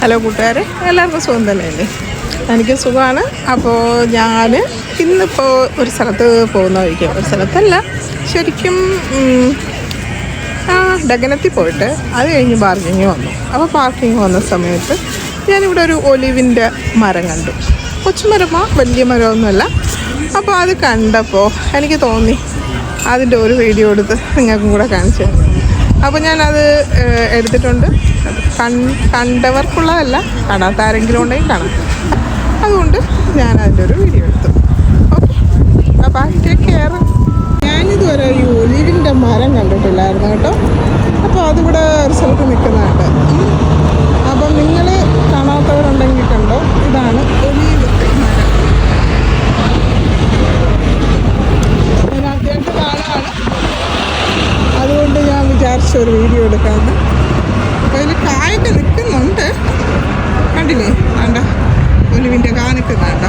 Hello കൂട്ടുകാരെ എല്ലാവർക്കും സുഖം തന്നെയല്ലേ? എനിക്ക് സുഖമാണ്. അപ്പോൾ ഞാൻ ഇന്നിപ്പോൾ ഒരു സ്ഥലത്ത് പോകുന്ന വഴിക്ക്. ഒരു സ്ഥലത്തല്ല ശരിക്കും ഡഗനത്തിൽ പോയിട്ട് അത് കഴിഞ്ഞ് പാർക്കിങ് വന്നു. അപ്പോൾ പാർക്കിങ് വന്ന സമയത്ത് ഞാനിവിടെ ഒരു ഒലിവിന്റെ മരം കണ്ടു. കൊച്ചുമരമാ വലിയ മരമൊന്നുമല്ല. അപ്പോൾ അത് കണ്ടപ്പോൾ എനിക്ക് തോന്നി. അതിന്റെ ഒരു വീഡിയോ എടുത്ത് നിങ്ങൾക്കും കൂടെ കാണിച്ചു അപ്പോൾ ഞാനത് എടുത്തിട്ടുണ്ട്. കണ്ടവർക്കുള്ളതല്ല കാണാത്ത ആരെങ്കിലും ഉണ്ടെങ്കിൽ കാണാം. അതുകൊണ്ട് ഞാൻ അതിന്റെ ഒരു വീഡിയോ എടുത്തു. ഓക്കെ. അപ്പോൾ ടേക്ക് കെയർ ഞാനിതുവരെ ഈ ഒലിവിന്റെ മരം കണ്ടിട്ടില്ലായിരുന്നു കേട്ടോ. അപ്പോൾ അതിവിടെ ഒരു സ്ഥലത്ത് നിൽക്കുന്നതുണ്ട് അപ്പം നിങ്ങൾ കാണാത്തവരുണ്ടെങ്കിൽ കണ്ടോ ഇതാണ് ഒലീവ് മരം ഞാൻ ആദ്യമായിട്ട് കാണുകയാണ് അതുകൊണ്ട് ഞാൻ ഒരു വീഡിയോ എടുക്കാമെന്ന്. അപ്പോൾ അതിൽ കായൊക്കെ നിൽക്കുന്നുണ്ട്. കണ്ടില്ലേ? വേണ്ട ഒലിവിന്റെ കാ നിൽക്കുന്നുണ്ട